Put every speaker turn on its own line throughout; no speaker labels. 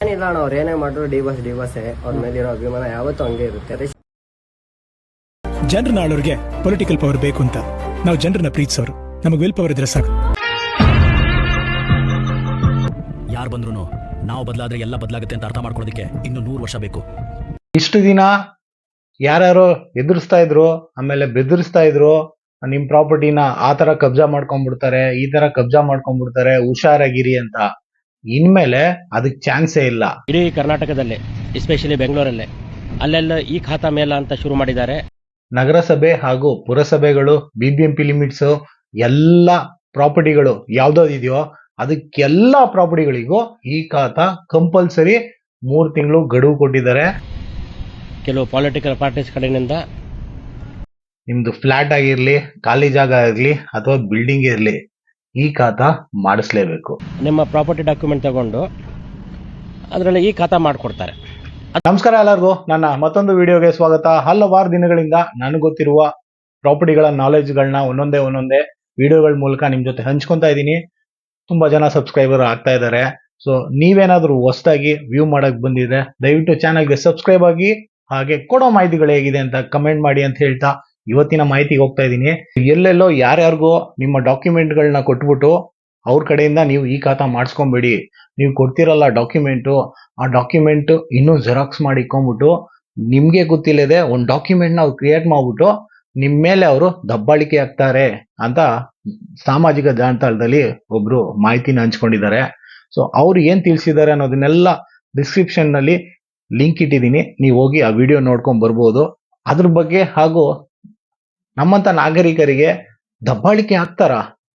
ಏನಿಲ್ಲ ಅಣ್ಣ ಅವ್ರು ಏನೇ ಮಾಡಿದ್ರು ಡಿವಸ್ ಬಸ್ ಡಿ ಬಸ್ಸೇ ಅವ್ರ ಮೇಲಿರೋ ಅಭಿಮಾನ ಯಾವತ್ತೂ ಹಂಗೆ ಇರುತ್ತೆ. ಅದೇ
ಜನರನ್ನ ಆಳೋರ್ಗೆ ಪೊಲಿಟಿಕಲ್ ಪವರ್ ಬೇಕು ಅಂತ. ನಾವು ಜನರನ್ನ ಪ್ರೀತಿಸೋರು. ನಮಗೆ ವಿಲ್ ಪವರ್ ಇದ್ರೆ ಸಾಕು.
ಯಾರು ಬಂದ್ರು ನಾವು ಬದಲಾದ್ರೆ ಎಲ್ಲ ಬದಲಾಗುತ್ತೆ ಅಂತ ಅರ್ಥ ಮಾಡ್ಕೊಳ್ಳೋದಕ್ಕೆ ಇನ್ನು ನೂರು ವರ್ಷ ಬೇಕು.
ಇಷ್ಟು ದಿನ ಯಾರ್ಯಾರು ಎದುರಿಸ್ತಾ ಇದ್ರು ಆಮೇಲೆ ಬೆದರಿಸ್ತಾ ಇದ್ರು ನಿಮ್ ಪ್ರಾಪರ್ಟಿನ ಆ ತರ ಕಬ್ಜಾ ಮಾಡ್ಕೊಂಡ್ಬಿಡ್ತಾರೆ ಈ ತರ ಕಬ್ಜಾ ಮಾಡ್ಕೊಂಡ್ಬಿಡ್ತಾರೆ ಹುಷಾರಾಗಿರಿ ಅಂತ. ಇನ್ಮೇಲೆ ಅದಕ್ಕೆ ಚಾನ್ಸೇ ಇಲ್ಲ.
ಇಡೀ ಕರ್ನಾಟಕದಲ್ಲಿ ಎಸ್ಪೆಷಲಿ ಬೆಂಗಳೂರಲ್ಲೇ ಅಲ್ಲೆಲ್ಲ ಈ ಖಾತಾ ಮೇಲ ಅಂತ ಶುರು ಮಾಡಿದ್ದಾರೆ.
ನಗರಸಭೆ ಹಾಗೂ ಪುರಸಭೆಗಳು ಬಿಬಿಎಂಪಿ ಲಿಮಿಟ್ಸ್ ಎಲ್ಲ ಪ್ರಾಪರ್ಟಿಗಳು ಯಾವ್ದಾವ್ದಿದೆಯೋ ಅದಕ್ಕೆಲ್ಲ ಪ್ರಾಪರ್ಟಿಗಳಿಗೂ ಈ ಖಾತಾ ಕಂಪಲ್ಸರಿ ಮೂರು ತಿಂಗಳು ಗಡುವು ಕೊಟ್ಟಿದ್ದಾರೆ.
ಕೆಲವು ಪೊಲಿಟಿಕಲ್ ಪಾರ್ಟೀಸ್ ಕಡೆಯಿಂದ
ನಿಮ್ದು ಫ್ಲಾಟ್ ಆಗಿರ್ಲಿ ಖಾಲಿ ಜಾಗ ಆಗಿರ್ಲಿ ಅಥವಾ ಬಿಲ್ಡಿಂಗ್ ಇರ್ಲಿ ಈ ಖಾತಾ ಮಾಡಿಸ್ಲೇಬೇಕು.
ನಿಮ್ಮ ಪ್ರಾಪರ್ಟಿ ಡಾಕ್ಯುಮೆಂಟ್ ತಗೊಂಡು ಅದರಲ್ಲಿ ಈ ಖಾತಾ ಮಾಡಿಕೊಡ್ತಾರೆ.
ನಮಸ್ಕಾರ ಎಲ್ಲರಿಗೂ. ನನ್ನ ಮತ್ತೊಂದು ವಿಡಿಯೋಗೆ ಸ್ವಾಗತ. ಹಲವಾರು ದಿನಗಳಿಂದ ನನಗೆ ಗೊತ್ತಿರುವ ಪ್ರಾಪರ್ಟಿಗಳ ನಾಲೆಜ್ಗಳನ್ನ ಒಂದೊಂದೇ ಒಂದೊಂದೇ ವಿಡಿಯೋಗಳ ಮೂಲಕ ನಿಮ್ಮ ಜೊತೆ ಹಂಚ್ಕೊತಾ ಇದ್ದೀನಿ. ತುಂಬಾ ಜನ ಸಬ್ಸ್ಕ್ರೈಬರ್ ಆಗ್ತಾ ಇದ್ದಾರೆ. ಸೊ ನೀವೇನಾದ್ರೂ ಹೊಸದಾಗಿ ವ್ಯೂ ಮಾಡಕ್ ಬಂದಿದ್ರೆ ದಯವಿಟ್ಟು ಚಾನಲ್ಗೆ ಸಬ್ಸ್ಕ್ರೈಬ್ ಆಗಿ ಹಾಗೆ ಕೊಡೋ ಮಾಹಿತಿಗಳು ಹೇಗಿದೆ ಅಂತ ಕಮೆಂಟ್ ಮಾಡಿ ಅಂತ ಹೇಳ್ತಾ ಇವತ್ತಿನ ಮಾಹಿತಿಗೆ ಹೋಗ್ತಾ ಇದ್ದೀನಿ. ಎಲ್ಲೆಲ್ಲೋ ಯಾರ್ಯಾರಿಗೋ ನಿಮ್ಮ ಡಾಕ್ಯುಮೆಂಟ್ಗಳನ್ನ ಕೊಟ್ಬಿಟ್ಟು ಅವ್ರ ಕಡೆಯಿಂದ ನೀವು ಈ ಖಾತಾ ಮಾಡಿಸ್ಕೊಂಬೇಡಿ. ನೀವು ಕೊಡ್ತಿರಲ್ಲ ಡಾಕ್ಯುಮೆಂಟು, ಆ ಡಾಕ್ಯುಮೆಂಟ್ ಇನ್ನೂ ಜೆರಾಕ್ಸ್ ಮಾಡಿ ಇಕ್ಕೊಂಬಿಟ್ಟು ನಿಮಗೆ ಗೊತ್ತಿಲ್ಲದೆ ಒಂದು ಡಾಕ್ಯುಮೆಂಟ್ ನಾವು ಕ್ರಿಯೇಟ್ ಮಾಡ್ಬಿಟ್ಟು ನಿಮ್ಮ ಮೇಲೆ ಅವರು ದಬ್ಬಾಳಿಕೆ ಆಗ್ತಾರೆ ಅಂತ ಸಾಮಾಜಿಕ ಜಾಲತಾಣದಲ್ಲಿ ಒಬ್ರು ಮಾಹಿತಿನ ಹಂಚ್ಕೊಂಡಿದ್ದಾರೆ. ಸೊ ಅವ್ರು ಏನ್ ತಿಳಿಸಿದ್ದಾರೆ ಅನ್ನೋದನ್ನೆಲ್ಲ ಡಿಸ್ಕ್ರಿಪ್ಷನ್ನಲ್ಲಿ ಲಿಂಕ್ ಇಟ್ಟಿದ್ದೀನಿ. ನೀವು ಹೋಗಿ ಆ ವಿಡಿಯೋ ನೋಡ್ಕೊಂಡ್ ಬರ್ಬೋದು. ಅದ್ರ ಬಗ್ಗೆ ಹಾಗೂ ನಮ್ಮಂತ ನಾಗರಿಕರಿಗೆ ದಬ್ಬಾಳಿಕೆ ಆಗ್ತಾರ?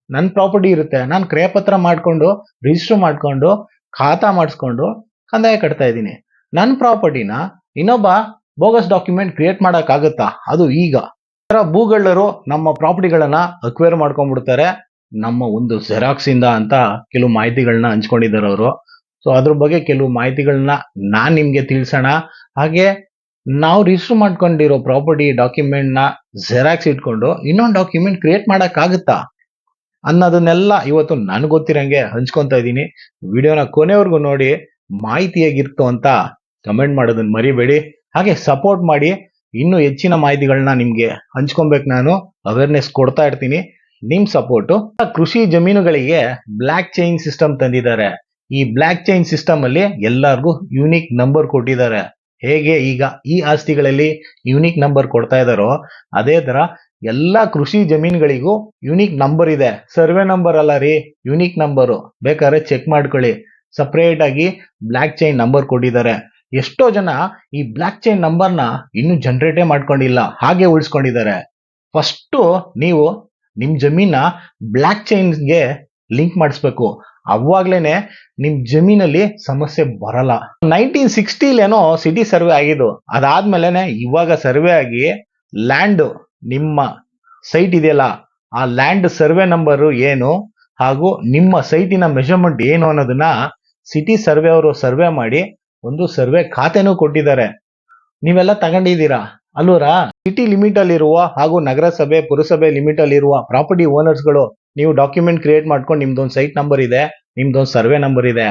ನನ್ನ ಪ್ರಾಪರ್ಟಿ ಇರುತ್ತೆ, ನಾನು ಕ್ರಯಪತ್ರ ಮಾಡಿಕೊಂಡು ರಿಜಿಸ್ಟರ್ ಮಾಡ್ಕೊಂಡು, ಖಾತಾ ಮಾಡಿಸ್ಕೊಂಡು ಕಂದಾಯ ಕಟ್ತಾ ಇದ್ದೀನಿ. ನನ್ನ ಪ್ರಾಪರ್ಟಿನ ಇನ್ನೊಬ್ಬ ಬೋಗಸ್ ಡಾಕ್ಯುಮೆಂಟ್ ಕ್ರಿಯೇಟ್ ಮಾಡೋಕ್ಕಾಗುತ್ತಾ? ಅದು ಈಗ. ಈ ಭೂಗಳರು ನಮ್ಮ ಪ್ರಾಪರ್ಟಿಗಳನ್ನ ಅಕ್ವೇರ್ ಮಾಡ್ಕೊಂಡ್ಬಿಡ್ತಾರೆ. ನಮ್ಮ ಒಂದು ಜೆರಾಕ್ಸ್ ಇಂದ ಅಂತ ಕೆಲವು ಮಾಹಿತಿಗಳನ್ನ ಹಂಚ್ಕೊಂಡಿದ್ದಾರೆ ಅವರು. ಸೊ ಅದ್ರ ಬಗ್ಗೆ ಕೆಲವು ಮಾಹಿತಿಗಳನ್ನ ನಾನು ನಿಮಗೆ ತಿಳಿಸೋಣ. ಹಾಗೆ ನಾವು ರಿಜಿಸ್ಟರ್ ಮಾಡ್ಕೊಂಡಿರೋ ಪ್ರಾಪರ್ಟಿ ಡಾಕ್ಯುಮೆಂಟ್ನ ಜೆರಾಕ್ಸ್ ಇಟ್ಕೊಂಡು ಇನ್ನೊಂದು ಡಾಕ್ಯುಮೆಂಟ್ ಕ್ರಿಯೇಟ್ ಮಾಡೋಕ್ಕಾಗುತ್ತಾ? ಅನ್ನೋದನ್ನೆಲ್ಲ ಇವತ್ತು ನನ್ಗೆ ಗೊತ್ತಿರಂಗೆ ಹಂಚ್ಕೊತಾ ಇದ್ದೀನಿ. ವಿಡಿಯೋನ ಕೊನೆವರೆಗೂ ನೋಡಿ, ಮಾಹಿತಿ ಹೇಗಿರ್ತು ಅಂತ ಕಮೆಂಟ್ ಮಾಡೋದನ್ನ ಮರಿಬೇಡಿ. ಹಾಗೆ ಸಪೋರ್ಟ್ ಮಾಡಿ, ಇನ್ನೂ ಹೆಚ್ಚಿನ ಮಾಹಿತಿಗಳನ್ನ ನಿಮಗೆ ಹಂಚ್ಕೊಬೇಕು ನಾನು. ಅವೇರ್ನೆಸ್ ಕೊಡ್ತಾ ಇರ್ತೀನಿ. ನಿಮ್ ಸಪೋರ್ಟು ಕೃಷಿ ಜಮೀನುಗಳಿಗೆ ಬ್ಲಾಕ್ ಚೈನ್ ಸಿಸ್ಟಮ್ ತಂದಿದ್ದಾರೆ. ಈ ಬ್ಲಾಕ್ ಚೈನ್ ಸಿಸ್ಟಮ್ ಅಲ್ಲಿ ಎಲ್ಲರಿಗೂ ಯೂನಿಕ್ ನಂಬರ್ ಕೊಟ್ಟಿದ್ದಾರೆ. ಹೇಗೆ ಈಗ ಈ ಆಸ್ತಿಗಳಲ್ಲಿ ಯೂನಿಕ್ ನಂಬರ್ ಕೊಡ್ತಾ ಇದ್ದಾರೋ, ಅದೇ ತರ ಎಲ್ಲ ಕೃಷಿ ಜಮೀನುಗಳಿಗೂ ಯುನಿಕ್ ನಂಬರ್ ಇದೆ. ಸರ್ವೆ ನಂಬರ್ ಅಲ್ಲ ರೀ ಯುನಿಕ್ ನಂಬರು ಬೇಕಾದ್ರೆ ಚೆಕ್ ಮಾಡ್ಕೊಳ್ಳಿ. ಸಪ್ರೇಟ್ ಆಗಿ ಬ್ಲಾಕ್ ಚೈನ್ ನಂಬರ್ ಕೊಟ್ಟಿದ್ದಾರೆ. ಎಷ್ಟೋ ಜನ ಈ ಬ್ಲ್ಯಾಕ್ ಚೈನ್ ನಂಬರ್ನ ಇನ್ನೂ ಜನರೇಟೇ ಮಾಡ್ಕೊಂಡಿಲ್ಲ, ಹಾಗೆ ಉಳಿಸ್ಕೊಂಡಿದ್ದಾರೆ. ಫಸ್ಟು ನೀವು ನಿಮ್ಮ ಜಮೀನ ಬ್ಲ್ಯಾಕ್ ಚೈನ್ಗೆ ಲಿಂಕ್ ಮಾಡಿಸ್ಬೇಕು. ಅವಾಗ್ಲೇನೆ ನಿಮ್ ಜಮೀನಲ್ಲಿ ಸಮಸ್ಯೆ ಬರಲ್ಲ. ನೈನ್ಟೀನ್ ಸಿಕ್ಸ್ಟಿಲೇನೋ ಸಿಟಿ ಸರ್ವೆ ಆಗಿದ್ದು, ಅದಾದ್ಮೇಲೆನೆ ಇವಾಗ ಸರ್ವೆ ಆಗಿ ಲ್ಯಾಂಡ್ ನಿಮ್ಮ ಸೈಟ್ ಇದೆಯಲ್ಲ, ಆ ಲ್ಯಾಂಡ್ ಸರ್ವೆ ನಂಬರ್ ಏನು ಹಾಗೂ ನಿಮ್ಮ ಸೈಟಿನ ಮೆಷರ್ಮೆಂಟ್ ಏನು ಅನ್ನೋದನ್ನ ಸಿಟಿ ಸರ್ವೆ ಅವರು ಸರ್ವೆ ಮಾಡಿ ಒಂದು ಸರ್ವೆ ಖಾತೆನೂ ಕೊಟ್ಟಿದ್ದಾರೆ. ನೀವೆಲ್ಲ ತಗೊಂಡಿದ್ದೀರಾ? ಅಲ್ಲೂರ? ಸಿಟಿ ಲಿಮಿಟ್ ಅಲ್ಲಿರುವ ಹಾಗೂ ನಗರಸಭೆ, ಪುರಸಭೆ ಲಿಮಿಟ್ ಅಲ್ಲಿರುವ ಪ್ರಾಪರ್ಟಿ ಓನರ್ಸ್ಗಳು ನೀವು ಡಾಕ್ಯುಮೆಂಟ್ ಕ್ರಿಯೇಟ್ ಮಾಡ್ಕೊಂಡು ನಿಮ್ದೊಂದು ಸೈಟ್ ನಂಬರ್ ಇದೆ, ನಿಮ್ದೊಂದು ಸರ್ವೆ ನಂಬರ್ ಇದೆ.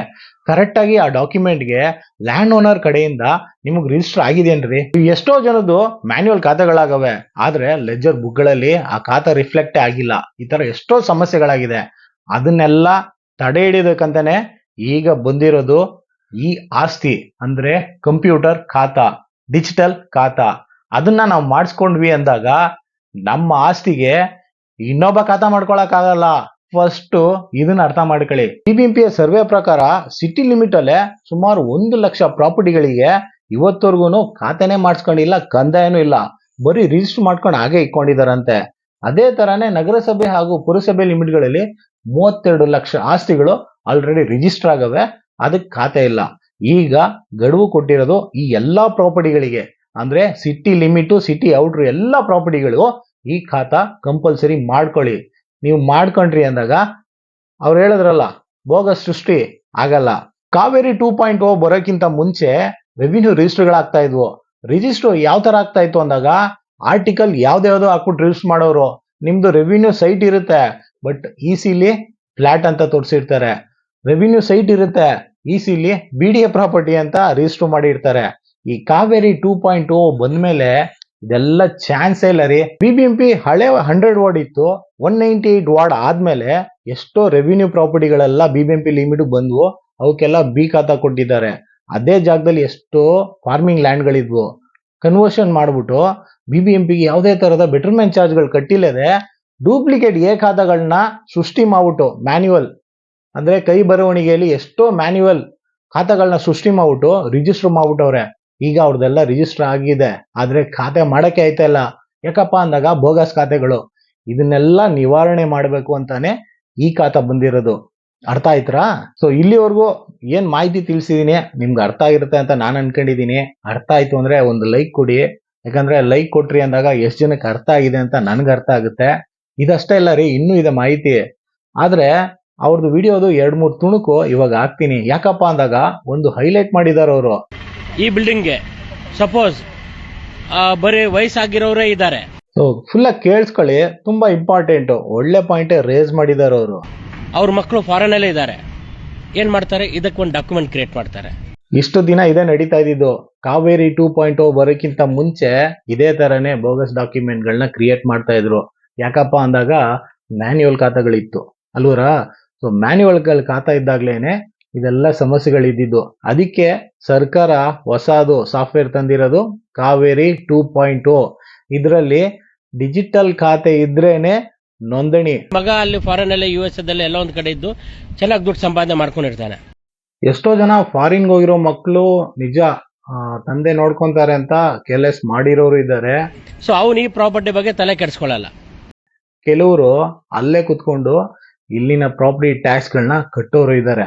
ಕರೆಕ್ಟ್ ಆಗಿ ಆ ಡಾಕ್ಯುಮೆಂಟ್ಗೆ ಲ್ಯಾಂಡ್ ಓನರ್ ಕಡೆಯಿಂದ ನಿಮಗೆ ರಿಜಿಸ್ಟರ್ ಆಗಿದೆಯೇನ್ರಿ? ಎಷ್ಟೋ ಜನದ್ದು ಮ್ಯಾನ್ಯುವಲ್ ಖಾತೆಗಳಾಗವೆ, ಆದ್ರೆ ಲೆಜರ್ ಬುಕ್ಗಳಲ್ಲಿ ಆ ಖಾತೆ ರಿಫ್ಲೆಕ್ಟ್ ಆಗಿಲ್ಲ. ಈ ತರ ಎಷ್ಟೋ ಸಮಸ್ಯೆಗಳಾಗಿದೆ. ಅದನ್ನೆಲ್ಲ ತಡೆ ಹಿಡಿಯಬೇಕಂತಾನೆ ಈಗ ಬಂದಿರೋದು ಈ ಆಸ್ತಿ, ಅಂದ್ರೆ ಕಂಪ್ಯೂಟರ್ ಖಾತಾ ಡಿಜಿಟಲ್ ಖಾತಾ. ಅದನ್ನ ನಾವು ಮಾಡಿಸ್ಕೊಂಡ್ವಿ ಅಂದಾಗ ನಮ್ಮ ಆಸ್ತಿಗೆ ಇನ್ನೊಬ್ಬ ಖಾತಾ ಮಾಡ್ಕೊಳಕ್ ಆಗಲ್ಲ ಫಸ್ಟ್ ಇದನ್ನ ಅರ್ಥ ಮಾಡ್ಕೊಳ್ಳಿ. ಬಿಬಿಎಂಪಿ ಸರ್ವೆ ಪ್ರಕಾರ ಸಿಟಿ ಲಿಮಿಟ್ ಅಲ್ಲೇ ಸುಮಾರು ಒಂದು ಲಕ್ಷ ಪ್ರಾಪರ್ಟಿಗಳಿಗೆ ಇವತ್ತವರೆಗೂ ಖಾತೆನೆ ಮಾಡಿಸ್ಕೊಂಡಿಲ್ಲ, ಕಂದಾಯನೂ ಇಲ್ಲ. ಬರೀ ರಿಜಿಸ್ಟರ್ ಮಾಡ್ಕೊಂಡು ಹಾಗೆ ಇಟ್ಕೊಂಡಿದಾರಂತೆ ಅದೇ ತರಾನೇ ನಗರಸಭೆ ಹಾಗೂ ಪುರಸಭೆ ಲಿಮಿಟ್ಗಳಲ್ಲಿ ಮೂವತ್ತೆರಡು ಲಕ್ಷ ಆಸ್ತಿಗಳು ಆಲ್ರೆಡಿ ರಿಜಿಸ್ಟರ್ ಆಗವೆ, ಅದಕ್ಕೆ ಖಾತೆ ಇಲ್ಲ. ಈಗ ಗಡುವು ಕೊಟ್ಟಿರೋದು ಈ ಎಲ್ಲಾ ಪ್ರಾಪರ್ಟಿಗಳಿಗೆ. ಅಂದ್ರೆ ಸಿಟಿ ಲಿಮಿಟು ಸಿಟಿ ಔಟ್ರು ಎಲ್ಲಾ ಪ್ರಾಪರ್ಟಿಗಳಿಗೂ ಈ ಖಾತಾ ಕಂಪಲ್ಸರಿ ಮಾಡ್ಕೊಳ್ಳಿ. ನೀವು ಮಾಡ್ಕೊಂಡ್ರಿ ಅಂದಾಗ ಅವ್ರು ಹೇಳಿದ್ರಲ್ಲ ಭೋಗ ಸೃಷ್ಟಿ ಆಗಲ್ಲ. ಕಾವೇರಿ ಟೂ ಪಾಯಿಂಟ್ ಓ ಬರೋಕ್ಕಿಂತ ಮುಂಚೆ ರೆವಿನ್ಯೂ ರಿಜಿಸ್ಟರ್ಗಳಾಗ್ತಾ ಇದ್ವು. ರಿಜಿಸ್ಟರ್ ಯಾವ ಥರ ಆಗ್ತಾ ಇತ್ತು ಅಂದಾಗ ಆರ್ಟಿಕಲ್ ಯಾವ್ದ್ಯಾವ್ದೋ ಹಾಕ್ಬಿಟ್ಟು ರಿಜಿಸ್ಟರ್ ಮಾಡೋರು, ನಿಮ್ದು ರೆವಿನ್ಯೂ ಸೈಟ್ ಇರುತ್ತೆ ಬಟ್ ಈಸಿಲಿ ಫ್ಲಾಟ್ ಅಂತ ತೋರಿಸಿರ್ತಾರೆ. ರೆವಿನ್ಯೂ ಸೈಟ್ ಇರುತ್ತೆ easily B D A property ಅಂತ ರಿಜಿಸ್ಟರ್ ಮಾಡಿರ್ತಾರೆ ಈ ಕಾವೇರಿ ಟೂ ಪಾಯಿಂಟ್ ಓ ಬಂದ್ಮೇಲೆ ಇದೆಲ್ಲ ಚಾನ್ಸೇ ಇಲ್ಲ ರೀ ಬಿ ಬಿ ಎಂ ಪಿ ಹಳೆ ಹಂಡ್ರೆಡ್ ವಾರ್ಡ್ ಇತ್ತು ಒನ್ ನೈಂಟಿ ಏಟ್ ವಾರ್ಡ್ ಆದ್ಮೇಲೆ ಎಷ್ಟೋ revenue ಪ್ರಾಪರ್ಟಿಗಳೆಲ್ಲ B B M P limit ಬಂದ್ವು, ಅವಕ್ಕೆಲ್ಲ ಬಿ ಖಾತಾ ಕೊಟ್ಟಿದ್ದಾರೆ. ಅದೇ ಜಾಗದಲ್ಲಿ ಎಷ್ಟೋ ಫಾರ್ಮಿಂಗ್ ಲ್ಯಾಂಡ್ಗಳಿದ್ವು ಕನ್ವರ್ಷನ್ ಮಾಡ್ಬಿಟ್ಟು ಬಿ ಬಿ ಎಂ ಪಿಗೆ ಯಾವುದೇ ತರಹದ ಬೆಟರ್ಮೆಂಟ್ ಚಾರ್ಜ್ಗಳು ಕಟ್ಟಿಲ್ಲದೆ ಡೂಪ್ಲಿಕೇಟ್ ಎ ಖಾತಾಗಳನ್ನ ಸೃಷ್ಟಿ ಮಾಡ್ಬಿಟ್ಟು ಮ್ಯಾನ್ಯುವಲ್ ಅಂದ್ರೆ ಕೈ ಬರವಣಿಗೆಯಲ್ಲಿ ಎಷ್ಟೋ ಮ್ಯಾನ್ಯುವಲ್ ಖಾತಾಗಳನ್ನ ಸೃಷ್ಟಿ ಮಾಡ್ಬಿಟ್ಟು ರಿಜಿಸ್ಟರ್ ಮಾಡ್ಬಿಟ್ಟವ್ರೆ. ಈಗ ಅವ್ರದ್ದೆಲ್ಲ ರಿಜಿಸ್ಟರ್ ಆಗಿದೆ. ಆದ್ರೆ ಖಾತೆ ಮಾಡಕ್ಕೆ ಆಯ್ತಾ ಇಲ್ಲ ಯಾಕಪ್ಪ ಅಂದಾಗ ಬೋಗಸ್ ಖಾತೆಗಳು. ಇದನ್ನೆಲ್ಲ ನಿವಾರಣೆ ಮಾಡಬೇಕು ಅಂತಾನೆ ಈ ಖಾತೆ ಬಂದಿರೋದು. ಅರ್ಥ ಆಯ್ತಾ ಸೊ ಇಲ್ಲಿವರೆಗೂ ಏನ್ ಮಾಹಿತಿ ತಿಳಿಸಿದೀನಿ? ನಿಮ್ಗೆ ಅರ್ಥ ಆಗಿರುತ್ತೆ ಅಂತ ನಾನು ಅನ್ಕೊಂಡಿದೀನಿ. ಅರ್ಥ ಆಯ್ತು ಅಂದ್ರೆ ಒಂದು ಲೈಕ್ ಕೊಡಿ. ಯಾಕಂದ್ರೆ ಲೈಕ್ ಕೊಟ್ರಿ ಅಂದಾಗ ಎಷ್ಟು ಜನಕ್ಕೆ ಅರ್ಥ ಆಗಿದೆ ಅಂತ ನನ್ಗೆ ಅರ್ಥ ಆಗುತ್ತೆ. ಇದಷ್ಟೇ ಇಲ್ಲ ರೀ, ಇನ್ನೂ ಇದೆ ಮಾಹಿತಿ. ಆದ್ರೆ ಅವ್ರದ್ದು ವಿಡಿಯೋದು ಎರಡು ಮೂರು ತುಣುಕು ಇವಾಗ ಹಾಕ್ತೀನಿ. ಯಾಕಪ್ಪ ಅಂದಾಗ ಒಂದು ಹೈಲೈಟ್ ಮಾಡಿದ್ದಾರೆ ಅವರು.
ಈ ಬಿಲ್ಡಿಂಗ್ಗೆ ಸಪೋಸ್ ಬರೀ ವಯಸ್ಸಾಗಿರೋರೇ ಇದ್ದಾರೆ.
ಸೊ ಫುಲ್ ಕೇಳಿಸ್ಕೊಳ್ಳಿ ತುಂಬಾ ಇಂಪಾರ್ಟೆಂಟ್ ಒಳ್ಳೆ ಪಾಯಿಂಟ್ ರೇಸ್ ಮಾಡಿದಾರೆ ಅವರು.
ಅವ್ರ ಮಕ್ಕಳು ಫಾರಿನ್ ಅಲ್ಲೇ ಇದ್ದಾರೆ. ಏನ್ ಮಾಡ್ತಾರೆ? ಇದಕ್ಕೆ ಒಂದು ಡಾಕ್ಯುಮೆಂಟ್ ಕ್ರಿಯೇಟ್ ಮಾಡ್ತಾರೆ.
ಇಷ್ಟು ದಿನ ಇದೇ ನಡೀತಾ ಇದ್ದಿದ್ದು. ಕಾವೇರಿ ಟೂ ಪಾಯಿಂಟ್ ಓ ಬರೋಕ್ಕಿಂತ ಮುಂಚೆ ಇದೇ ತರನೇ ಬೋಗಸ್ ಡಾಕ್ಯುಮೆಂಟ್ ಗಳನ್ನ ಕ್ರಿಯೇಟ್ ಮಾಡ್ತಾ ಇದ್ರು. ಯಾಕಪ್ಪ ಅಂದಾಗ ಮ್ಯಾನ್ಯುವಲ್ ಖಾತಾಗಳಿತ್ತು. ಅಲ್ವರ? ಸೊ ಮ್ಯಾನ್ಯುವಲ್ ಖಾತಾ ಇದ್ದಾಗ್ಲೇನೆ ಇದೆಲ್ಲ ಸಮಸ್ಯೆಗಳಿದ್ದಿದ್ದು ಅದಕ್ಕೆ ಸರ್ಕಾರ ಹೊಸದು ಸಾಫ್ಟ್ವೇರ್ ತಂದಿರೋದು ಕಾವೇರಿ ಟೂ ಪಾಯಿಂಟ್ ಓ ಇದರಲ್ಲಿ ಡಿಜಿಟಲ್ ಖಾತೆ ಇದ್ರೇನೆ ನೋಂದಣಿ.
ಮಗ ಅಲ್ಲಿ ಫಾರಿನ್ ಅಲ್ಲಿ ಯು ಎಸ್ ಎಲ್ಲ ಒಂದು ಕಡೆ ಇದ್ದು ಚೆನ್ನಾಗಿ ದುಡ್ಡು ಸಂಪಾದನೆ ಮಾಡ್ಕೊಂಡಿರ್ತಾನೆ.
ಎಷ್ಟೋ ಜನ ಫಾರಿನ್ಗೆ ಹೋಗಿರೋ ಮಕ್ಕಳು ನಿಜ ತಂದೆ ನೋಡ್ಕೊಂತಾರೆ ಅಂತ ಕೆಲೆಸ್ ಮಾಡಿರೋರು ಇದ್ದಾರೆ.
ಸೊ ಅವನು ಈ ಪ್ರಾಪರ್ಟಿ ಬಗ್ಗೆ ತಲೆ ಕೆಡಿಸ್ಕೊಳ್ಳಲ್ಲ
ಕೆಲವರು ಅಲ್ಲೇ ಕುತ್ಕೊಂಡು ಇಲ್ಲಿನ ಪ್ರಾಪರ್ಟಿ ಟ್ಯಾಕ್ಸ್ಗಳನ್ನ ಕಟ್ಟೋರು ಇದ್ದಾರೆ.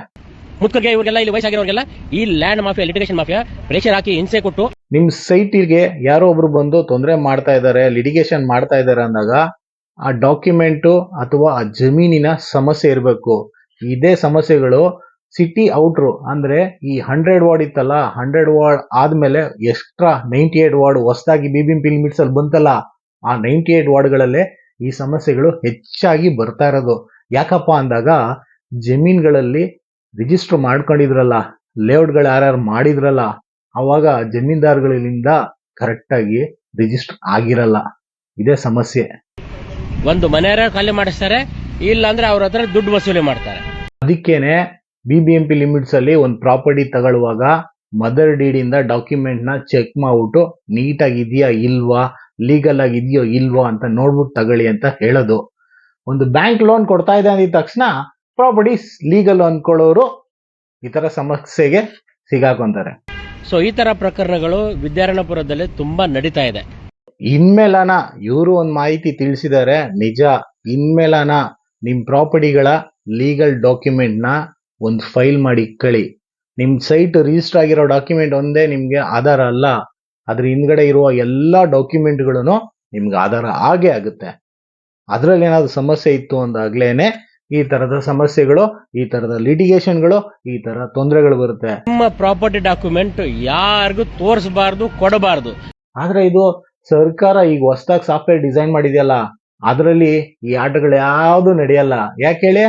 ಮುತ್ಕಗೆ ಇವರಿಗೆಲ್ಲ, ಇಲ್ಲಿ ವಯಸ್ಸಾಗಿರೋರಿಗೆಲ್ಲ ಈ land mafia litigation mafia pressure ಹಾಕಿ ಹಿಂಸೆ ಕೊಟ್ಟು
ನಿಮ್ ಸೈಟಿಗೆ ಯಾರೋ ಒಬ್ರು ಬಂದು ತೊಂದರೆ ಮಾಡ್ತಾ ಇದ್ದಾರೆ ಲಿಟಿಗೇಷನ್ ಮಾಡ್ತಾ ಇದ್ದಾರೆ ಅಂದಾಗ ಆ ಡಾಕ್ಯುಮೆಂಟು ಅಥವಾ ಆ ಜಮೀನಿನ ಸಮಸ್ಯೆ ಇರಬೇಕು. ಇದೇ ಸಮಸ್ಯೆಗಳು ಸಿಟಿ ಔಟ್ರು ಅಂದ್ರೆ ಈ ಹಂಡ್ರೆಡ್ ವಾರ್ಡ್ ಇತ್ತಲ್ಲ ಹಂಡ್ರೆಡ್ ವಾರ್ಡ್ ಆದ್ಮೇಲೆ ಎಕ್ಸ್ಟ್ರಾ ನೈಂಟಿ ಏಟ್ ವಾರ್ಡ್ ಹೊಸದಾಗಿ ಬಿ ಬಿ ಪಿಲಿಮಿಟ್ಸ್ ಅಲ್ಲಿ ಬಂತಲ್ಲ, ಆ ನೈಂಟಿ ಏಟ್ ವಾರ್ಡ್ಗಳಲ್ಲೇ ಈ ಸಮಸ್ಯೆಗಳು ಹೆಚ್ಚಾಗಿ ಬರ್ತಾ ಇರೋದು. ಯಾಕಪ್ಪ ಅಂದಾಗ ಜಮೀನ್ಗಳಲ್ಲಿ ರಿಜಿಸ್ಟರ್ ಮಾಡ್ಕೊಂಡಿದ್ರಲ್ಲ ಲೇಔಟ್ಗಳು ಯಾರ್ಯಾರು ಮಾಡಿದ್ರಲ್ಲ ಅವಾಗ ಜಮೀನ್ದಾರ್ಗಳಿಂದ ಕರೆಕ್ಟಾಗಿ ರಿಜಿಸ್ಟರ್ ಆಗಿರಲ್ಲ. ಇದೇ ಸಮಸ್ಯೆ.
ಒಂದು ಮನೆಯವರ ಖಾಲಿ ಮಾಡಿಸ್ತಾರೆ ಇಲ್ಲ ಅಂದ್ರೆ ಅವ್ರ ಹತ್ರ ದುಡ್ಡು ವಸೂಲಿ ಮಾಡ್ತಾರೆ.
ಅದಕ್ಕೇನೆ B B M P limits ಅಲ್ಲಿ ಒಂದು ಪ್ರಾಪರ್ಟಿ ತಗೊಳ್ಳುವಾಗ ಮದರ್ ಡೀಡ್ ಇಂದ ಡಾಕ್ಯುಮೆಂಟ್ನ ಚೆಕ್ ಮಾಡ್ಬಿಟ್ಟು ನೀಟಾಗಿ ಇದೆಯಾ ಇಲ್ವಾ ಲೀಗಲ್ ಆಗಿ ಇದೆಯೋ ಇಲ್ವಾ ಅಂತ ನೋಡ್ಬಿಟ್ಟು ತಗೊಳ್ಳಿ ಅಂತ ಹೇಳೋದು. ಒಂದು ಬ್ಯಾಂಕ್ ಲೋನ್ ಕೊಡ್ತಾ ಇದೆ ಅಂದಿದ ತಕ್ಷಣ ಪ್ರಾಪರ್ಟಿ ಲೀಗಲ್ ಅನ್ಕೊಳ್ಳೋರು ಈ ತರ ಸಮಸ್ಯೆಗೆ ಸಿಗಾಕೊಂತಾರೆ.
ಸೊ ಈ ತರ ಪ್ರಕರಣಗಳು ವಿದ್ಯಾರಣ್ಯಪುರದಲ್ಲಿ ತುಂಬಾ ನಡೀತಾ ಇದೆ.
ಇನ್ಮೇಲನ ಇವರು ಒಂದು ಮಾಹಿತಿ ತಿಳಿಸಿದ್ದಾರೆ ನಿಜ ಇನ್ಮೇಲನ ನಿಮ್ ಪ್ರಾಪರ್ಟಿಗಳ ಲೀಗಲ್ ಡಾಕ್ಯುಮೆಂಟ್ನ ಒಂದು ಫೈಲ್ ಮಾಡಿ ಇಕ್ಕಳಿ. ನಿಮ್ ಸೈಟ್ ರಿಜಿಸ್ಟರ್ ಆಗಿರೋ ಡಾಕ್ಯುಮೆಂಟ್ ಒಂದೇ ನಿಮ್ಗೆ ಆಧಾರ ಅಲ್ಲ ಅದ್ರ ಹಿಂದ್ಗಡೆ ಇರುವ ಎಲ್ಲಾ ಡಾಕ್ಯುಮೆಂಟ್ಗಳನ್ನು ನಿಮ್ಗೆ ಆಧಾರ ಆಗೇ ಆಗುತ್ತೆ. ಅದರಲ್ಲಿ ಏನಾದ್ರು ಸಮಸ್ಯೆ ಇತ್ತು ಅಂದಾಗ್ಲೇನೆ ಈ ತರದ ಸಮಸ್ಯೆಗಳು ಈ ತರದ ಲಿಟಿಗೇಷನ್ಗಳು ಈ ತರ ತೊಂದರೆಗಳು ಬರುತ್ತೆ.
ನಿಮ್ಮ ಪ್ರಾಪರ್ಟಿ ಡಾಕ್ಯುಮೆಂಟ್ ಯಾರಿಗೂ ತೋರಿಸಬಾರ್ದು ಕೊಡಬಾರ್ದು.
ಆದ್ರೆ ಇದು ಸರ್ಕಾರ ಈಗ ಹೊಸದಾಗಿ ಸಾಫ್ಟ್ವೇರ್ ಡಿಸೈನ್ ಮಾಡಿದೆಯಲ್ಲ ಅದರಲ್ಲಿ ಈ ಆಟಗಳು ಯಾವುದು ನಡೆಯಲ್ಲ. ಯಾಕೆ ಹೇಳಿ?